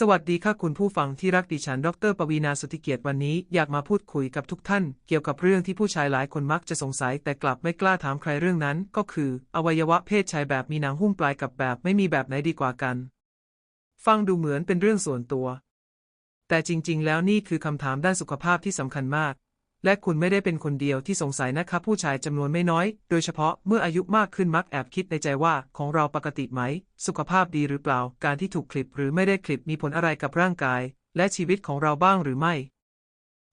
สวัสดีค่ะคุณผู้ฟังที่รักดิฉัน ดรปวีนาสุทธิเกียรติวันนี้อยากมาพูดคุยกับทุกท่าน เกี่ยวกับเรื่องที่ผู้ชายหลายคนมักจะสงสัยแต่กลับไม่กล้าถามใครเรื่องนั้น ก็คือ อวัยวะเพศชายแบบมีหนังหุ้มปลายกับแบบไม่มีแบบไหนดีกว่ากัน ฟังดูเหมือนเป็นเรื่องส่วนตัว แต่จริง ๆ แล้วนี่คือคำถามด้านสุขภาพที่สำคัญมาก และคุณไม่ได้เป็นคนเดียวที่สงสัยนะครับผู้ชายจำนวนไม่น้อย โดยเฉพาะเมื่ออายุมากขึ้นมักแอบคิดในใจว่าของเราปกติไหม สุขภาพดีหรือเปล่า การที่ถูกคลิปหรือไม่ได้คลิปมีผลอะไรกับร่างกาย และชีวิตของเราบ้างหรือไม่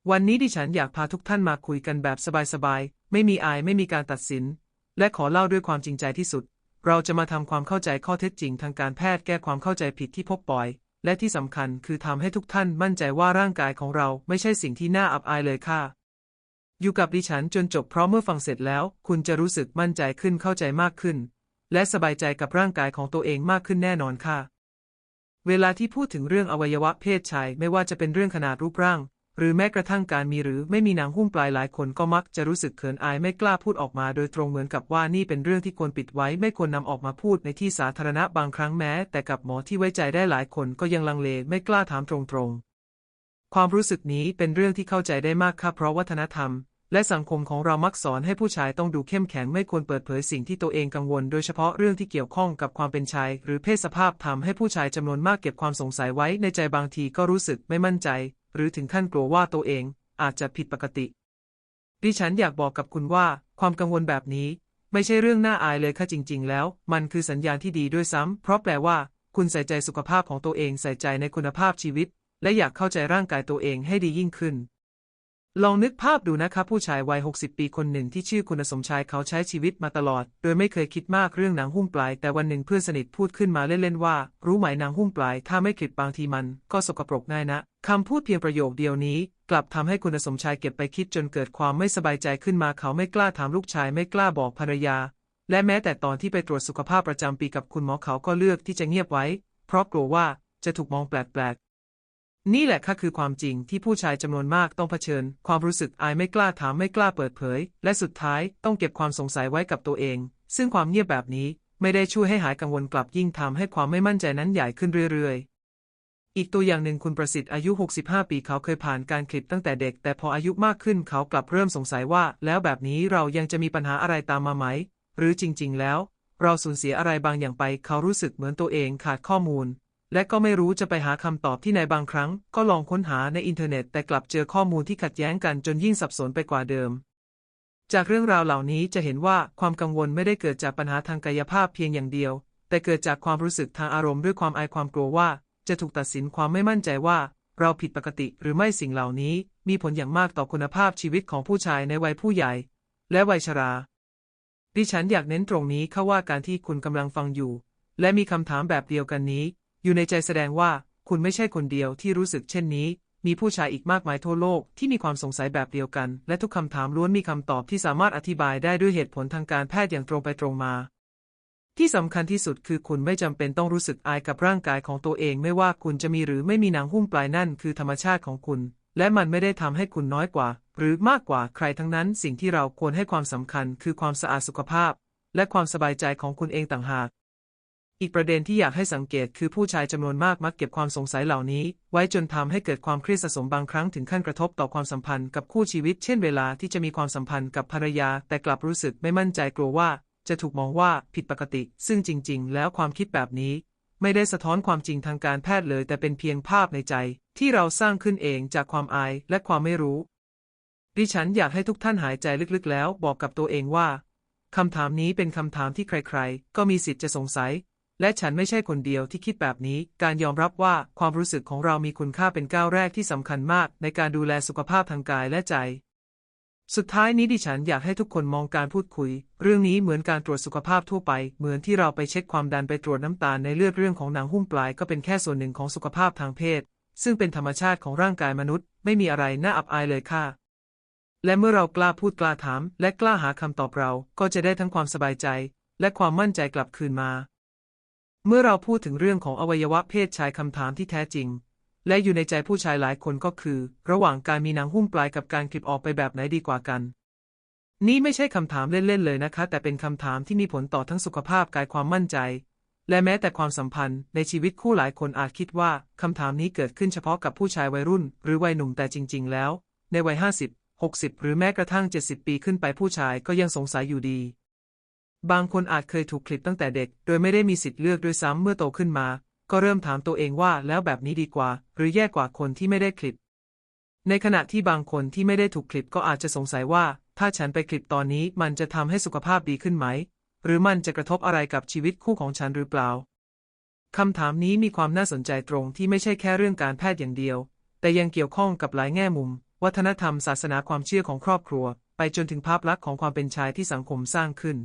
วันนี้ดิฉันอยากพาทุกท่านมาคุยกันแบบสบายๆ ไม่มีอายไม่มีการตัดสิน และขอเล่าด้วยความจริงใจที่สุด เราจะมาทำความเข้าใจข้อเท็จจริงทางการแพทย์แก้ความเข้าใจผิดที่พบบ่อยและที่สำคัญคือทำให้ทุกท่านมั่นใจว่าร่างกายของเราไม่ใช่สิ่งที่น่าอับอายเลยค่ะ อยู่กับดิฉันจนจบเพราะเมื่อฟังเสร็จแล้ว คุณจะรู้สึกมั่นใจขึ้นเข้าใจมากขึ้น และสบายใจกับร่างกายของตัวเองมากขึ้นแน่นอนค่ะ เวลาที่พูดถึงเรื่องอวัยวะเพศชายไม่ว่าจะเป็นเรื่องขนาดรูปร่าง หรือแม้กระทั่งการมีหรือไม่มีหนังหุ้มปลายหลายคนก็มักจะรู้สึกเขินอายไม่กล้าพูดออกมา โดยตรงเหมือนกับว่านี่เป็นเรื่องที่ควรปิดไว้ ไม่ควรนำออกมาพูดในที่สาธารณะบางครั้งแม้ แต่กับหมอที่ไว้ใจได้หลายคนก็ยังลังเลไม่กล้าถามตรงๆ ความรู้สึกนี้เป็นเรื่องที่เข้าใจได้มากค่ะเพราะวัฒนธรรม และสังคมของเรามักสอนให้ผู้ชายต้องดูเข้มแข็งไม่ควรเปิดเผยสิ่งที่ตัวเองกังวล โดยเฉพาะเรื่องที่เกี่ยวข้องกับความเป็นชาย หรือเพศสภาพทำให้ผู้ชายจำนวนมากเก็บความสงสัยไว้ในใจบางทีก็รู้สึกไม่มั่นใจ หรือถึงขั้นกลัวว่าตัวเองอาจจะผิดปกติ ดิฉันอยากบอกกับคุณว่า ความกังวลแบบนี้ ไม่ใช่เรื่องน่าอายเลยค่ะจริง ๆ แล้ว มันคือสัญญาณที่ดีด้วยซ้ำเพราะแปลว่า คุณใส่ใจสุขภาพของตัวเองใส่ใจในคุณภาพชีวิต และอยากเข้าใจร่างกายตัวเองให้ดียิ่งขึ้น ลองนึกภาพดูนะครับผู้ชายวัย 60 ปีคนหนึ่งที่ชื่อคุณสมชายเขาใช้ชีวิตมาตลอด โดยไม่เคยคิดมากเรื่องหนังหุ้มปลาย แต่วันหนึ่งเพื่อนสนิทพูดขึ้นมาเล่นๆว่า รู้ไหมหนังหุ้มปลาย ถ้าไม่คลิปบางทีมัน ก็สกปรกง่ายนะคำพูดเพียงประโยคเดียวนี้ กลับทำให้คุณสมชายเก็บไปคิดจนเกิดความไม่สบายใจขึ้นมาเขาไม่กล้าถามลูกชายไม่กล้าบอกภรรยา และแม้แต่ตอนที่ไปตรวจสุขภาพประจำปีกับคุณหมอเขาก็เลือกที่จะเงียบไว้ เพราะกลัวว่าจะถูกมองแปลก นี่แหละค่ะคือความจริงที่ผู้ชายจำนวนมากต้องเผชิญ ความรู้สึกอายไม่กล้าถามไม่กล้าเปิดเผย และสุดท้ายต้องเก็บความสงสัยไว้กับตัวเอง ซึ่งความเงียบแบบนี้ไม่ได้ช่วยให้หายกังวลกลับยิ่งทำให้ความไม่มั่นใจนั้นใหญ่ขึ้นเรื่อยๆ อีกตัวอย่างหนึ่งคุณประสิทธิ์อายุ 65 ปีเขาเคยผ่านการคลิปตั้งแต่เด็ก แต่พออายุมากขึ้นเขากลับเริ่มสงสัยว่า แล้วแบบนี้เรายังจะมีปัญหาอะไรตามมาไหม หรือจริง ๆ แล้ว เราสูญเสียอะไรบางอย่างไป เขารู้สึกเหมือนตัวเองขาดข้อมูล และก็ไม่รู้จะไปหาคำตอบที่ไหนบางครั้ง ก็ลองค้นหาในอินเทอร์เน็ตแต่กลับเจอข้อมูลที่ขัดแย้งกันจนยิ่งสับสนไปกว่าเดิม จากเรื่องราวเหล่านี้จะเห็นว่าความกังวลไม่ได้เกิดจากปัญหาทางกายภาพเพียงอย่างเดียว แต่เกิดจากความรู้สึกทางอารมณ์ด้วยความอายความกลัวว่า จะถูกตัดสินความไม่มั่นใจว่า เราผิดปกติหรือไม่สิ่งเหล่านี้ มีผลอย่างมากต่อคุณภาพชีวิตของผู้ชายในวัยผู้ใหญ่ และวัยชราดิฉันอยากเน้นตรงนี้เข้าว่าการที่คุณกำลังฟังอยู่ และมีคำถามแบบเดียวกันนี้ อยู่ในใจแสดงว่าคุณไม่ใช่คนเดียวที่รู้สึกเช่นนี้ มีผู้ชายอีกมากมายทั่วโลกที่มีความสงสัยแบบเดียวกัน และทุกคำถามล้วนมีคำตอบที่สามารถอธิบายได้ด้วยเหตุผลทางการแพทย์อย่างตรงไปตรงมา ที่สำคัญที่สุดคือคุณไม่จำเป็นต้องรู้สึกอายกับร่างกายของตัวเอง ไม่ว่าคุณจะมีหรือไม่มีหนังหุ้มปลายนั่นคือธรรมชาติของคุณ และมันไม่ได้ทำให้คุณน้อยกว่า หรือมากกว่าใครทั้งนั้น สิ่งที่เราควรให้ความสำคัญคือความสะอาดสุขภาพ และความสบายใจของคุณเองต่างหาก อีกประเด็นที่อยากให้สังเกตคือผู้ชายจำนวนมากมักเก็บความสงสัยเหล่านี้ ไว้จนทำให้เกิดความเครียดสะสมบางครั้งถึงขั้นกระทบต่อความสัมพันธ์กับคู่ชีวิต เช่นเวลาที่จะมีความสัมพันธ์กับภรรยา แต่กลับรู้สึกไม่มั่นใจกลัวว่า จะถูกมองว่าผิดปกติ ซึ่งจริง ๆ แล้วความคิดแบบนี้ ไม่ได้สะท้อนความจริงทางการแพทย์เลย แต่เป็นเพียงภาพในใจ ที่เราสร้างขึ้นเองจากความอายและความไม่รู้ ดิฉันอยากให้ทุกท่านหายใจลึกๆ แล้วบอกกับตัวเองว่าคำถามนี้เป็นคำถามที่ใคร ๆ ก็มีสิทธิ์จะสงสัย และฉันไม่ใช่คนเดียวที่คิดแบบนี้ การยอมรับว่าความรู้สึกของเรามีคุณค่าเป็นก้าวแรกที่สำคัญมาก ในการดูแลสุขภาพทางกายและใจ สุดท้ายนี้ดิฉันอยากให้ทุกคนมองการพูดคุย เรื่องนี้เหมือนการตรวจสุขภาพทั่วไป เหมือนที่เราไปเช็คความดันไปตรวจน้ำตาลในเลือดเรื่องของหนังหุ้มปลายก็เป็นแค่ส่วนหนึ่งของสุขภาพทางเพศ ซึ่งเป็นธรรมชาติของร่างกายมนุษย์ ไม่มีอะไรน่าอับอายเลยค่ะและเมื่อเรากล้าพูดกล้าถาม และกล้าหาคำตอบเรา ก็จะได้ทั้งความสบายใจ และความมั่นใจกลับคืนมา เมื่อเราพูดถึงเรื่องของอวัยวะเพศชายคำถามที่แท้จริง และอยู่ในใจผู้ชายหลายคนก็คือ ระหว่างการมีหนังหุ้มปลายกับการคลิปออกไปแบบไหนดีกว่ากัน นี่ไม่ใช่คำถามเล่นๆเลยนะคะ แต่เป็นคำถามที่มีผลต่อทั้งสุขภาพกายความมั่นใจ และแม้แต่ความสัมพันธ์ในชีวิตคู่หลายคนอาจคิดว่าคำถามนี้เกิดขึ้นเฉพาะกับผู้ชายวัยรุ่น หรือวัยหนุ่มแต่จริง ๆ แล้ว ในวัย 50 60 หรือแม้กระทั่ง 70 ปีขึ้นไปผู้ชายก็ยังสงสัยอยู่ดี บางคนอาจเคยถูกคลิปตั้งแต่เด็ก โดยไม่ได้มีสิทธิ์เลือกด้วยซ้ำเมื่อโตขึ้นมา ก็เริ่มถามตัวเองว่าแล้วแบบนี้ดีกว่า หรือแย่กว่าคนที่ไม่ได้คลิป ในขณะที่บางคนที่ไม่ได้ถูกคลิปก็อาจจะสงสัยว่า ถ้าฉันไปคลิปตอนนี้มันจะทำให้สุขภาพดีขึ้นไหม หรือมันจะกระทบอะไรกับชีวิตคู่ของฉันหรือเปล่าคำถามนี้มีความน่าสนใจตรงที่ไม่ใช่แค่เรื่องการแพทย์อย่างเดียว แต่ยังเกี่ยวข้องกับหลายแง่มุม วัฒนธรรมศาสนาความเชื่อของครอบครัว ไปจนถึงภาพลักษณ์ของความเป็นชายที่สังคมสร้างขึ้น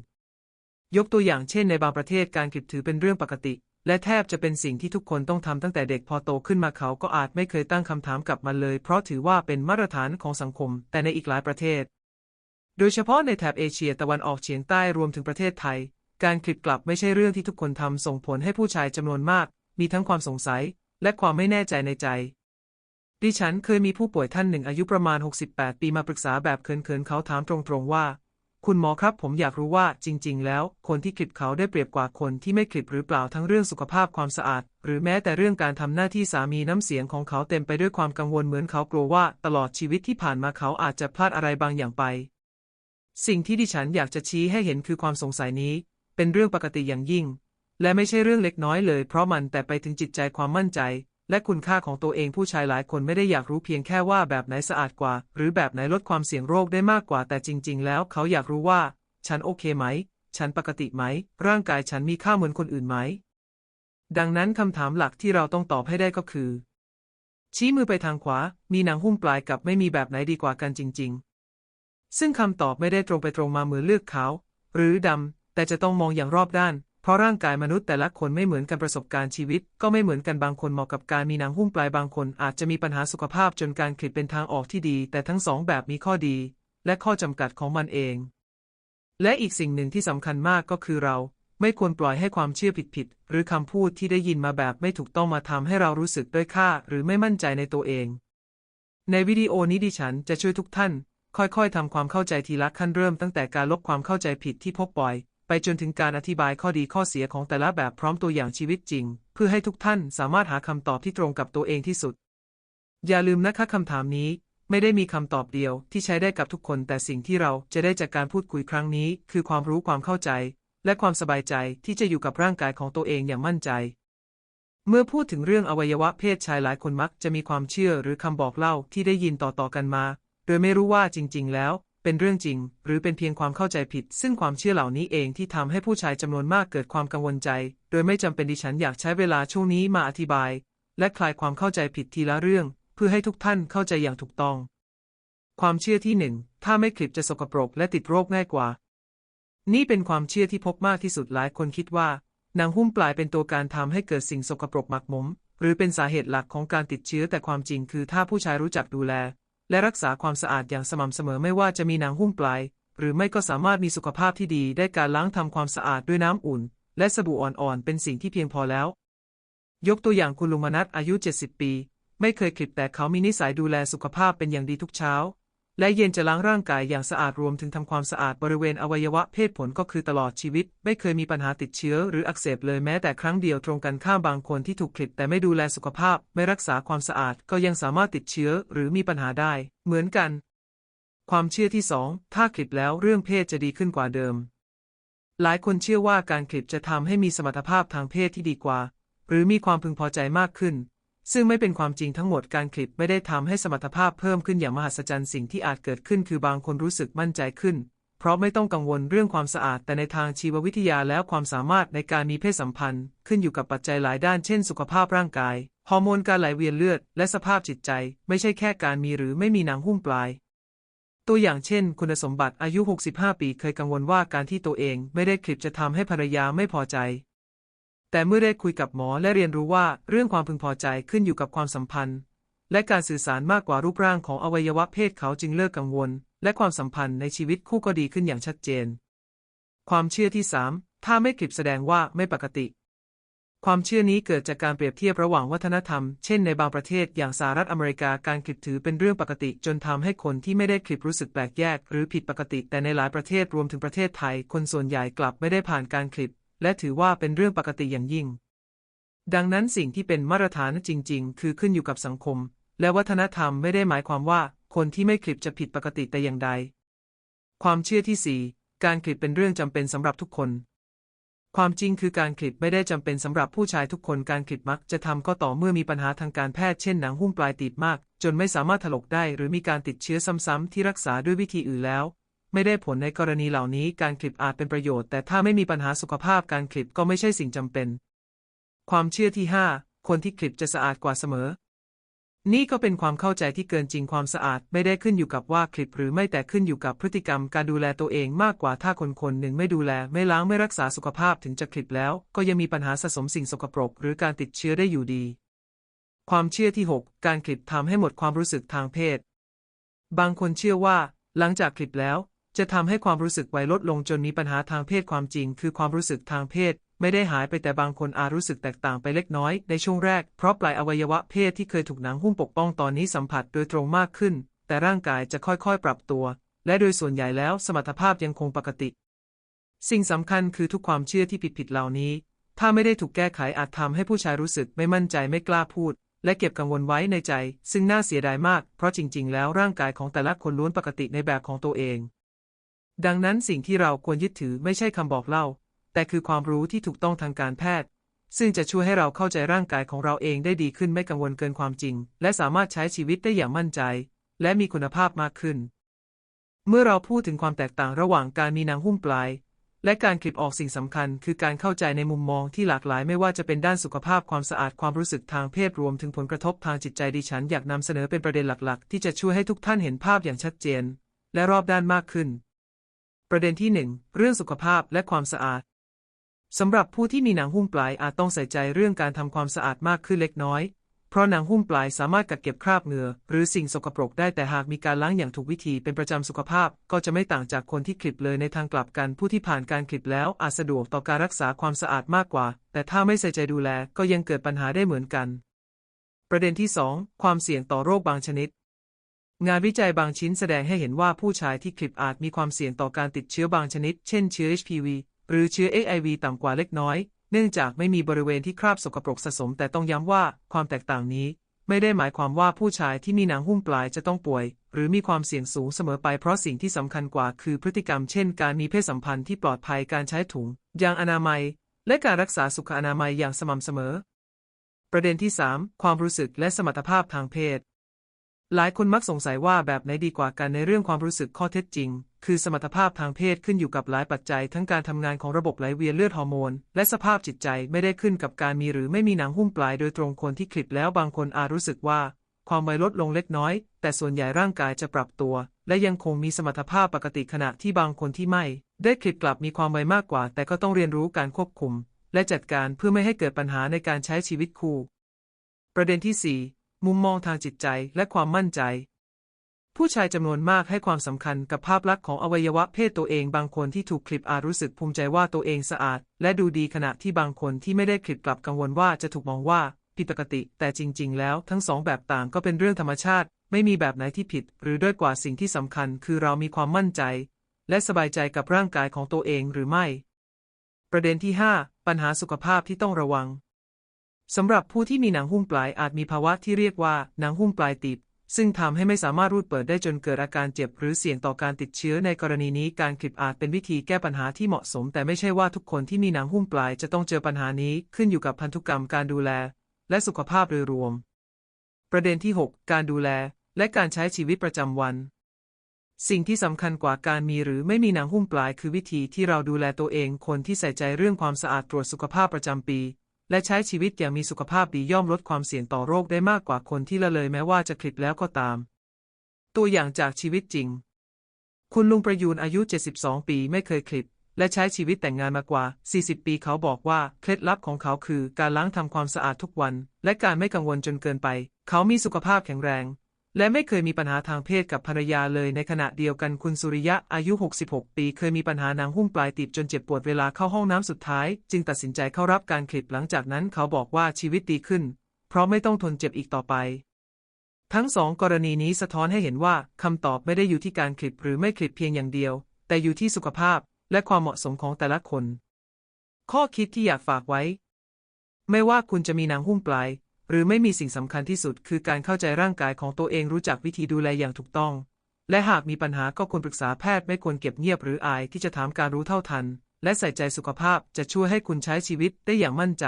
ยกตัวอย่างเช่นในบางประเทศการคลิปถือเป็นเรื่องปกติ และแทบจะเป็นสิ่งที่ทุกคนต้องทำตั้งแต่เด็กพอโตขึ้นมาเขาก็อาจไม่เคยตั้งคำถามกลับมันเลย เพราะถือว่าเป็นมาตรฐานของสังคม แต่ในอีกหลายประเทศ โดยเฉพาะในแถบเอเชียตะวันออกเฉียงใต้รวมถึงประเทศไทย การคลิปกลับไม่ใช่เรื่องที่ทุกคนทำส่งผลให้ผู้ชายจำนวนมาก มีทั้งความสงสัย และความไม่แน่ใจในใจดิฉันเคยมีผู้ป่วยท่านหนึ่งอายุประมาณ 68 ปีมาปรึกษาแบบเขินๆ เขาถามตรงๆ ว่า คุณหมอครับผมอยากรู้ว่าจริง ๆ แล้ว คนที่คลิปเขาได้เปรียบกว่าคนที่ไม่คลิปหรือเปล่าทั้งเรื่องสุขภาพความสะอาด หรือแม้แต่เรื่องการทำหน้าที่สามีน้ำเสียงของเขาเต็มไปด้วยความกังวลเหมือนเขากลัวว่าตลอดชีวิตที่ผ่านมาเขาอาจจะพลาดอะไรบางอย่างไป สิ่งที่ดิฉันอยากจะชี้ให้เห็นคือความสงสัยนี้ เป็นเรื่องปกติอย่างยิ่ง และไม่ใช่เรื่องเล็กน้อยเลย เพราะมันแต่ไปถึงจิตใจความมั่นใจ และคุณค่าของตัวเองผู้ชายหลายคนไม่ได้อยากรู้เพียงแค่ว่าแบบไหนสะอาดกว่า หรือแบบไหนลดความเสี่ยงโรคได้มากกว่าแต่จริง ๆ แล้วเขาอยากรู้ว่า ฉันโอเคไหม ฉันปกติไหม ร่างกายฉันมีค่าเหมือนคนอื่นไหม ดังนั้นคำถามหลักที่เราต้องตอบให้ได้ก็คือ ชี้มือไปทางขวา มีหนังหุ้มปลายกับไม่มีแบบไหนดีกว่ากันจริง ๆ ซึ่งคำตอบไม่ได้ตรงไปตรงมาเหมือนเลือกขาวหรือดำแต่จะต้องมองอย่างรอบด้าน เพราะร่างกายมนุษย์แต่ละคนไม่เหมือนกันประสบการณ์ชีวิต ก็ไม่เหมือนกันบางคนเหมาะกับการมีหนังหุ้มปลายบางคนอาจจะมีปัญหาสุขภาพจนการคลิปเป็นทางออกที่ดี แต่ทั้งสองแบบมีข้อดี และข้อจำกัดของมันเอง และอีกสิ่งหนึ่งที่สำคัญมากก็คือเราไม่ควรปล่อยให้ความเชื่อผิดๆหรือคำพูดที่ได้ยินมาแบบไม่ถูกต้องมาทำให้เรารู้สึกด้อยค่า หรือไม่มั่นใจในตัวเอง ในวิดีโอนี้ดิฉันจะช่วยทุกท่าน ค่อยๆทำความเข้าใจทีละขั้นเริ่มตั้งแต่การลบความเข้าใจผิดที่พบบ่อย ไปจนถึงการอธิบายข้อดีข้อเสียของแต่ละแบบพร้อมตัวอย่างชีวิตจริง เพื่อให้ทุกท่านสามารถหาคำตอบที่ตรงกับตัวเองที่สุด อย่าลืมนะคะคำถามนี้ ไม่ได้มีคำตอบเดียวที่ใช้ได้กับทุกคน แต่สิ่งที่เราจะได้จากการพูดคุยครั้งนี้ คือความรู้ความเข้าใจ และความสบายใจที่จะอยู่กับร่างกายของตัวเองอย่างมั่นใจ เมื่อพูดถึงเรื่องอวัยวะเพศชายหลายคนมักจะมีความเชื่อหรือคำบอกเล่าที่ได้ยินต่อๆกันมา โดยไม่รู้ว่าจริง ๆ แล้ว เป็นเรื่องจริง หรือเป็นเพียงความเข้าใจผิด ซึ่งความเชื่อเหล่านี้เองที่ทำให้ผู้ชายจำนวนมากเกิดความกังวลใจ โดยไม่จำเป็นดิฉันอยากใช้เวลาช่วงนี้มาอธิบาย และคลายความเข้าใจผิดทีละเรื่อง เพื่อให้ทุกท่านเข้าใจอย่างถูกต้อง ความเชื่อที่หนึ่งถ้าไม่คลิปจะสกปรกและติดโรคง่ายกว่า นี่เป็นความเชื่อที่พบมากที่สุดหลายคนคิดว่าหนังหุ้มปลายเป็นตัวการทำให้เกิดสิ่งสกปรกหมักหมม หรือเป็นสาเหตุหลักของการติดเชื้อแต่ความจริงคือถ้าผู้ชายรู้จักดูแล และรักษาความสะอาดอย่างสม่ำเสมอไม่ว่าจะมีหนังหุ้มปลาย หรือไม่ก็สามารถมีสุขภาพที่ดีได้การล้างทำความสะอาดด้วยน้ำอุ่น และสบู่อ่อนๆ เป็นสิ่งที่เพียงพอแล้ว ยกตัวอย่างคุณลุงมนัทอายุ 70 ปี ไม่เคยคลิปแต่เขามีนิสัยดูแลสุขภาพเป็นอย่างดีทุกเช้า และเย็นจะล้างร่างกายอย่างสะอาดรวมถึงทำความสะอาดบริเวณอวัยวะเพศผลก็คือตลอดชีวิต ไม่เคยมีปัญหาติดเชื้อหรืออักเสบเลยแม้แต่ครั้งเดียวตรงกันข้ามบางคนที่ถูกคลิปแต่ไม่ดูแลสุขภาพ ไม่รักษาความสะอาดก็ยังสามารถติดเชื้อหรือมีปัญหาได้ เหมือนกัน ความเชื่อที่สองถ้าคลิปแล้วเรื่องเพศจะดีขึ้นกว่าเดิม หลายคนเชื่อว่าการคลิปจะทำให้มีสมรรถภาพทางเพศที่ดีกว่า หรือมีความพึงพอใจมากขึ้น ซึ่งไม่เป็นความจริงทั้งหมดการคลิปไม่ได้ทำให้สมรรถภาพเพิ่มขึ้นอย่างมหัศจรรย์สิ่งที่อาจเกิดขึ้นคือบางคนรู้สึกมั่นใจขึ้น เพราะไม่ต้องกังวลเรื่องความสะอาด แต่ในทางชีววิทยาแล้วความสามารถในการมีเพศสัมพันธ์ ขึ้นอยู่กับปัจจัยหลายด้านเช่น สุขภาพร่างกายฮอร์โมนการไหลเวียนเลือด และสภาพจิตใจ ไม่ใช่แค่การมีหรือไม่มีหนังหุ้มปลาย ตัวอย่างเช่น คุณสมบัติอายุ 65 ปีเคยกังวลว่าการที่ตัวเองไม่ได้คลิปจะทำให้ภรรยาไม่พอใจ แต่เมื่อได้คุยกับหมอและเรียนรู้ว่าเรื่องความพึงพอใจขึ้นอยู่กับความสัมพันธ์ และการสื่อสารมากกว่ารูปร่างของอวัยวะเพศเขาจึงเลิกกังวล และความสัมพันธ์ในชีวิตคู่ก็ดีขึ้นอย่างชัดเจน ความเชื่อที่ 3 ถ้าไม่คลิปแสดงว่าไม่ปกติ ความเชื่อนี้เกิดจากการเปรียบเทียบระหว่างวัฒนธรรม เช่นในบางประเทศอย่างสหรัฐอเมริกาการคลิปถือเป็นเรื่องปกติ จนทำให้คนที่ไม่ได้คลิปรู้สึกแปลกแยก หรือผิดปกติ แต่ในหลายประเทศรวมถึงประเทศไทย คนส่วนใหญ่กลับไม่ได้ผ่านการคลิป และถือว่าเป็นเรื่องปกติอย่างยิ่ง ดังนั้นสิ่งที่เป็นมาตรฐานจริง ๆ คือขึ้นอยู่กับสังคม และวัฒนธรรมไม่ได้หมายความว่าคนที่ไม่คลิปจะผิดปกติแต่อย่างใด ความเชื่อที่สี่การคลิปเป็นเรื่องจำเป็นสำหรับทุกคน ความจริงคือการคลิปไม่ได้จำเป็นสำหรับผู้ชายทุกคนการคลิปมักจะทำก็ต่อเมื่อมีปัญหาทางการแพทย์เช่นหนังหุ้มปลายติดมาก จนไม่สามารถถลกได้ หรือมีการติดเชื้อซ้ำๆที่รักษาด้วยวิธีอื่นแล้ว ไม่ได้ผลในกรณีเหล่านี้การคลิปอาจเป็นประโยชน์ แต่ถ้าไม่มีปัญหาสุขภาพการคลิปก็ไม่ใช่สิ่งจำเป็น ความเชื่อที่ 5 คนที่คลิปจะสะอาดกว่าเสมอ นี่ก็เป็นความเข้าใจที่เกินจริงความสะอาดไม่ได้ขึ้นอยู่กับว่าคลิปหรือไม่แต่ขึ้นอยู่กับพฤติกรรมการดูแลตัวเองมากกว่าถ้าคนคนหนึ่งไม่ดูแลไม่ล้างไม่รักษาสุขภาพถึงจะคลิปแล้ว ก็ยังมีปัญหาสะสมสิ่งสกปรก หรือการติดเชื้อได้อยู่ดี ความเชื่อที่ 6 การคลิปทำให้หมดความรู้สึกทางเพศ บางคนเชื่อว่า หลังจากคลิปแล้ว จะทำให้ความรู้สึกไวลดลงจนมีปัญหาทางเพศความจริง คือความรู้สึกทางเพศ ไม่ได้หายไปแต่บางคนอาจรู้สึกแตกต่างไปเล็กน้อยในช่วงแรก เพราะปลายอวัยวะเพศที่เคยถูกหนังหุ้มปกป้องตอนนี้สัมผัสโดยตรงมากขึ้น แต่ร่างกายจะค่อยๆ ปรับตัว และโดยส่วนใหญ่แล้วสมรรถภาพยังคงปกติ สิ่งสำคัญคือทุกความเชื่อที่ผิดๆเหล่านี้ ถ้าไม่ได้ถูกแก้ไขอาจทำให้ผู้ชายรู้สึกไม่มั่นใจไม่กล้าพูดและเก็บกังวลไว้ในใจ ซึ่งน่าเสียดายมาก เพราะจริง ๆ แล้วร่างกายของแต่ละคนล้วนปกติในแบบของตัวเอง ดังนั้นสิ่งที่เราควรยึดถือไม่ใช่คำบอกเล่า แต่คือความรู้ที่ถูกต้องทางการแพทย์ ซึ่งจะช่วยให้เราเข้าใจร่างกายของเราเองได้ดีขึ้นไม่กังวลเกินความจริง และสามารถใช้ชีวิตได้อย่างมั่นใจ และมีคุณภาพมากขึ้น เมื่อเราพูดถึงความแตกต่างระหว่างการมีหนังหุ้มปลาย และการคลิปออกสิ่งสำคัญ คือการเข้าใจในมุมมองที่หลากหลายไม่ว่าจะเป็นด้านสุขภาพความสะอาดความรู้สึกทางเพศรวมถึงผลกระทบทางจิตใจดิฉันอยากนำเสนอเป็นประเด็นหลัก ๆ ที่จะช่วยให้ทุกท่านเห็นภาพอย่างชัดเจน และรอบด้านมากขึ้น ประเด็นที่ 1 เรื่องสุขภาพและความสะอาด สำหรับผู้ที่มีหนังหุ้มปลายอาจต้องใส่ใจเรื่องการทำความสะอาดมากขึ้นเล็กน้อย เพราะหนังหุ้มปลายสามารถกักเก็บคราบเหงื่อหรือสิ่งสกปรกได้แต่หากมีการล้างอย่างถูกวิธีเป็นประจำสุขภาพ ก็จะไม่ต่างจากคนที่คลิปเลยในทางกลับกันผู้ที่ผ่านการคลิปแล้วอาจสะดวกต่อการรักษาความสะอาดมากกว่า แต่ถ้าไม่ใส่ใจดูแลก็ยังเกิดปัญหาได้เหมือนกัน ประเด็นที่ 2 ความเสี่ยงต่อโรคบางชนิด งานวิจัยบางชิ้นแสดงให้เห็นว่าผู้ชายที่คลิปอาจมีความเสี่ยงต่อการติดเชื้อบางชนิด เช่นเชื้อ HPV หรือเชื้อ HIV ต่ำกว่าเล็กน้อย เนื่องจากไม่มีบริเวณที่คราบสกปรกสะสม แต่ต้องย้ำว่าความแตกต่างนี้ ไม่ได้หมายความว่าผู้ชายที่มีหนังหุ้มปลายจะต้องป่วย หรือมีความเสี่ยงสูงเสมอไปเพราะสิ่งที่สำคัญกว่าคือพฤติกรรม เช่น การมีเพศสัมพันธ์ที่ปลอดภัยการใช้ถุงยางอนามัย และการรักษาสุขอนามัยอย่างสม่ำเสมอ ประเด็นที่ 3 ความรู้สึกและสมรรถภาพทางเพศ หลายคนมักสงสัยว่าแบบไหนดีกว่ากันในเรื่องความรู้สึกข้อเท็จจริง คือสมรรถภาพทางเพศขึ้นอยู่กับหลายปัจจัย ทั้งการทำงานของระบบไหลเวียนเลือดฮอร์โมน และสภาพจิตใจไม่ได้ขึ้นกับการมีหรือไม่มีหนังหุ้มปลายโดยตรงคนที่คลิปแล้วบางคนอาจรู้สึกว่า ความไวลดลงเล็กน้อย แต่ส่วนใหญ่ร่างกายจะปรับตัว และยังคงมีสมรรถภาพปกติขณะที่บางคนที่ไม่ ได้คลิปกลับมีความไวมากกว่า แต่ก็ต้องเรียนรู้การควบคุม และจัดการเพื่อไม่ให้เกิดปัญหาในการใช้ชีวิตคู่ ประเด็นที่ 4 มุมมองทางจิตใจและความมั่นใจ ผู้ชายจำนวนมากให้ความสำคัญกับภาพลักษณ์ของอวัยวะเพศตัวเองบางคนที่ถูกคลิปอาจรู้สึกภูมิใจว่าตัวเองสะอาด และดูดีขณะที่บางคนที่ไม่ได้คลิปกลับกังวลว่าจะถูกมองว่าผิดปกติ แต่จริง ๆ แล้วทั้งสองแบบต่างก็เป็นเรื่องธรรมชาติ ไม่มีแบบไหนที่ผิด หรือด้อยกว่าสิ่งที่สำคัญ คือเรามีความมั่นใจ และสบายใจกับร่างกายของตัวเองหรือไม่ ประเด็นที่ 5 ปัญหาสุขภาพที่ต้องระวัง สำหรับผู้ที่มีหนังหุ้มปลายอาจมีภาวะที่เรียกว่าหนังหุ้มปลายติด ซึ่งทำให้ไม่สามารถรูดเปิดได้จนเกิดอาการเจ็บหรือเสี่ยงต่อการติดเชื้อในกรณีนี้การคลิปอาจเป็นวิธีแก้ปัญหาที่เหมาะสม แต่ไม่ใช่ว่าทุกคนที่มีหนังหุ้มปลายจะต้องเจอปัญหานี้ขึ้นอยู่กับพันธุกรรมการดูแล และสุขภาพโดยรวม ประเด็นที่ 6 การดูแล และการใช้ชีวิตประจำวัน สิ่งที่สำคัญกว่าการมีหรือไม่มีหนังหุ้มปลาย คือวิธีที่เราดูแลตัวเอง คนที่ใส่ใจเรื่องความสะอาดตรวจสุขภาพประจำปี และใช้ชีวิตอย่างมีสุขภาพดีย่อมลดความเสี่ยงต่อโรคได้มากกว่าคนที่ละเลยแม้ว่าจะคลิปแล้วก็ตาม ตัวอย่างจากชีวิตจริง คุณลุงประยูนอายุ 72 ปีไม่เคยคลิป และใช้ชีวิตแต่งงานมากว่า 40 ปีเขาบอกว่าเคล็ดลับของเขาคือการล้างทำความสะอาดทุกวัน และการไม่กังวลจนเกินไป เขามีสุขภาพแข็งแรง และไม่เคยมีปัญหาทางเพศกับภรรยาเลยในขณะเดียวกันคุณสุริยะอายุ 66 ปี เคยมีปัญหาหนังหุ้มปลายติดจนเจ็บปวดเวลาเข้าห้องน้ำสุดท้าย จึงตัดสินใจเข้ารับการคลิปหลังจากนั้นเขาบอกว่าชีวิตดีขึ้น เพราะไม่ต้องทนเจ็บอีกต่อไป ทั้งสองกรณีนี้สะท้อนให้เห็นว่าคำตอบไม่ได้อยู่ที่การคลิปหรือไม่คลิปเพียงอย่างเดียว แต่อยู่ที่สุขภาพและความเหมาะสมของแต่ละคน ข้อคิดที่อยากฝากไว้ ไม่ว่าคุณจะมีหนังหุ้มปลาย หรือไม่มีสิ่งสำคัญที่สุดคือการเข้าใจร่างกายของตัวเองรู้จักวิธีดูแลอย่างถูกต้อง และหากมีปัญหาก็ควรปรึกษาแพทย์ไม่ควรเก็บเงียบหรืออายที่จะถามการรู้เท่าทัน และใส่ใจสุขภาพจะช่วยให้คุณใช้ชีวิตได้อย่างมั่นใจ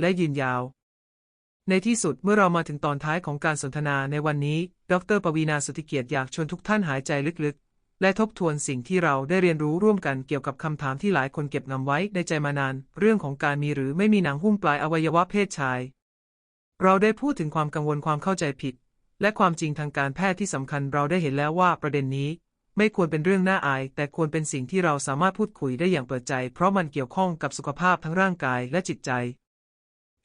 และยืนยาว ในที่สุดเมื่อเรามาถึงตอนท้ายของการสนทนาในวันนี้ ดรปวีณาสุธิเกียรติอยากชวนทุกท่านหายใจลึกๆ และทบทวนสิ่งที่เราได้เรียนรู้ร่วมกันเกี่ยวกับคำถามที่หลายคนเก็บงำไว้ในใจมานาน เรื่องของการมีหรือไม่มีหนังหุ้มปลายอวัยวะเพศชาย เราได้พูดถึงความกังวลความเข้าใจผิด และความจริงทางการแพทย์ที่สำคัญเราได้เห็นแล้วว่าประเด็นนี้ ไม่ควรเป็นเรื่องน่าอาย แต่ควรเป็นสิ่งที่เราสามารถพูดคุยได้อย่างเปิดใจ เพราะมันเกี่ยวข้องกับสุขภาพทั้งร่างกายและจิตใจ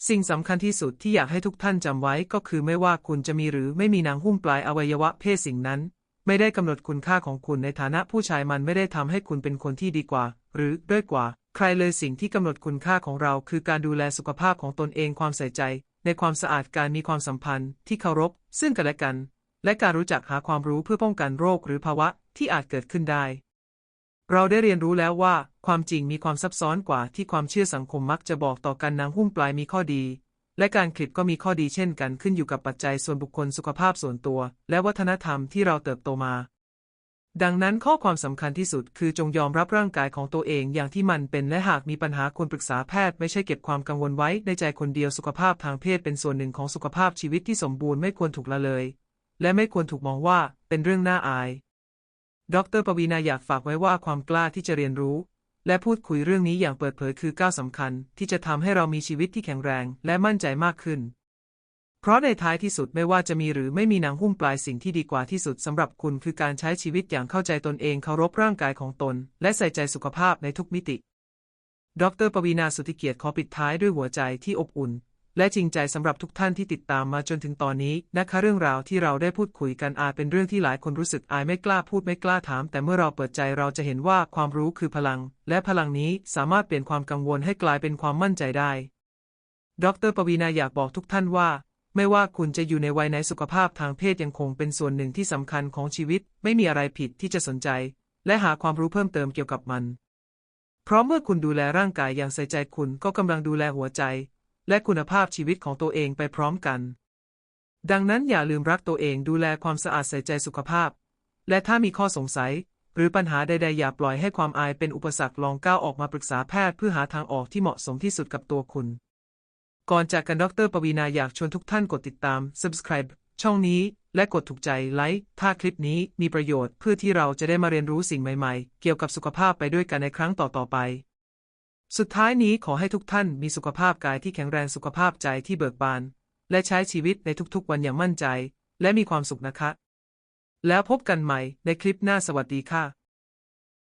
สิ่งสำคัญที่สุดที่อยากให้ทุกท่านจำไว้ก็คือไม่ว่าคุณจะมีหรือไม่มีหนังหุ้มปลายอวัยวะเพศสิ่งนั้น ไม่ได้กำหนดคุณค่าของคุณในฐานะผู้ชายมันไม่ได้ทำให้คุณเป็นคนที่ดีกว่า หรือด้อยกว่า ใครเลยสิ่งที่กำหนดคุณค่าของเรา คือการดูแลสุขภาพของตนเองความใส่ใจ ในความสะอาดการมีความสัมพันธ์ที่เคารพ ซึ่งกันและกัน และการรู้จักหาความรู้เพื่อป้องกันโรคหรือภาวะที่อาจเกิดขึ้นได้ เราได้เรียนรู้แล้วว่า ความจริงมีความซับซ้อนกว่าที่ความเชื่อสังคมมักจะบอกต่อกันนางหุ้มปลายมีข้อดี และการคลิปก็มีข้อดีเช่นกันขึ้นอยู่กับปัจจัยส่วนบุคคลสุขภาพส่วนตัว และวัฒนธรรมที่เราเติบโตมา ดังนั้นข้อความสำคัญที่สุดคือจงยอมรับร่างกายของตัวเองอย่างที่มันเป็นและหากมีปัญหาควรปรึกษาแพทย์ไม่ใช่เก็บความกังวลไว้ในใจคนเดียวสุขภาพทางเพศเป็นส่วนหนึ่งของสุขภาพชีวิตที่สมบูรณ์ไม่ควรถูกละเลย และไม่ควรถูกมองว่าเป็นเรื่องน่าอาย ดรปวีณาอยากฝากไว้ว่าความกล้าที่จะเรียนรู้ และพูดคุยเรื่องนี้อย่างเปิดเผยคือก้าวสำคัญที่จะทำให้เรามีชีวิตที่แข็งแรง และมั่นใจมากขึ้น เพราะในท้ายที่สุดไม่ว่าจะมีหรือไม่มีหนังหุ้มปลายสิ่งที่ดีกว่าที่สุดสำหรับคุณคือการใช้ชีวิตอย่างเข้าใจตนเองเคารพร่างกายของตน และใส่ใจสุขภาพในทุกมิติ ดรปวีณาสุธิเกียรติขอปิดท้ายด้วยหัวใจที่อบอุ่น และจริงใจสำหรับทุกท่านที่ติดตามมาจนถึงตอนนี้นะคะเรื่องราวที่เราได้พูดคุยกันอาจเป็นเรื่องที่หลายคนรู้สึกอายไม่กล้าพูดไม่กล้าถาม แต่เมื่อเราเปิดใจเราจะเห็นว่าความรู้คือพลัง และพลังนี้สามารถเปลี่ยนความกังวลให้กลายเป็นความมั่นใจได้ ดรปวีณาอยากบอกทุกท่านว่า ไม่ว่าคุณจะอยู่ในวัยไหนสุขภาพทางเพศยังคงเป็นส่วนหนึ่งที่สำคัญของชีวิต ไม่มีอะไรผิดที่จะสนใจ และหาความรู้เพิ่มเติมเกี่ยวกับมัน เพราะเมื่อคุณดูแลร่างกายอย่างใส่ใจคุณก็กำลังดูแลหัวใจ และคุณภาพชีวิตของตัวเองไปพร้อมกัน ดังนั้นอย่าลืมรักตัวเองดูแลความสะอาดใส่ใจสุขภาพ และถ้ามีข้อสงสัย หรือปัญหาใดๆ อย่าปล่อยให้ความอายเป็นอุปสรรคลองก้าวออกมาปรึกษาแพทย์เพื่อหาทางออกที่เหมาะสมที่สุดกับตัวคุณ ก่อนจากกันดรปวีณาอยากชวนทุกท่านกดติดตาม subscribe ช่องนี้ และกดถูกใจไลค์ถ้าคลิปนี้มีประโยชน์เพื่อที่เราจะได้มาเรียนรู้สิ่งใหม่ๆ เกี่ยวกับสุขภาพไปด้วยกันในครั้งต่อๆไป สุดท้ายนี้ขอให้ทุกท่านมีสุขภาพกายที่แข็งแรงสุขภาพใจที่เบิกบาน และใช้ชีวิตในทุกๆ วันอย่างมั่นใจ และมีความสุขนะคะ แล้วพบกันใหม่ในคลิปหน้าสวัสดีค่ะ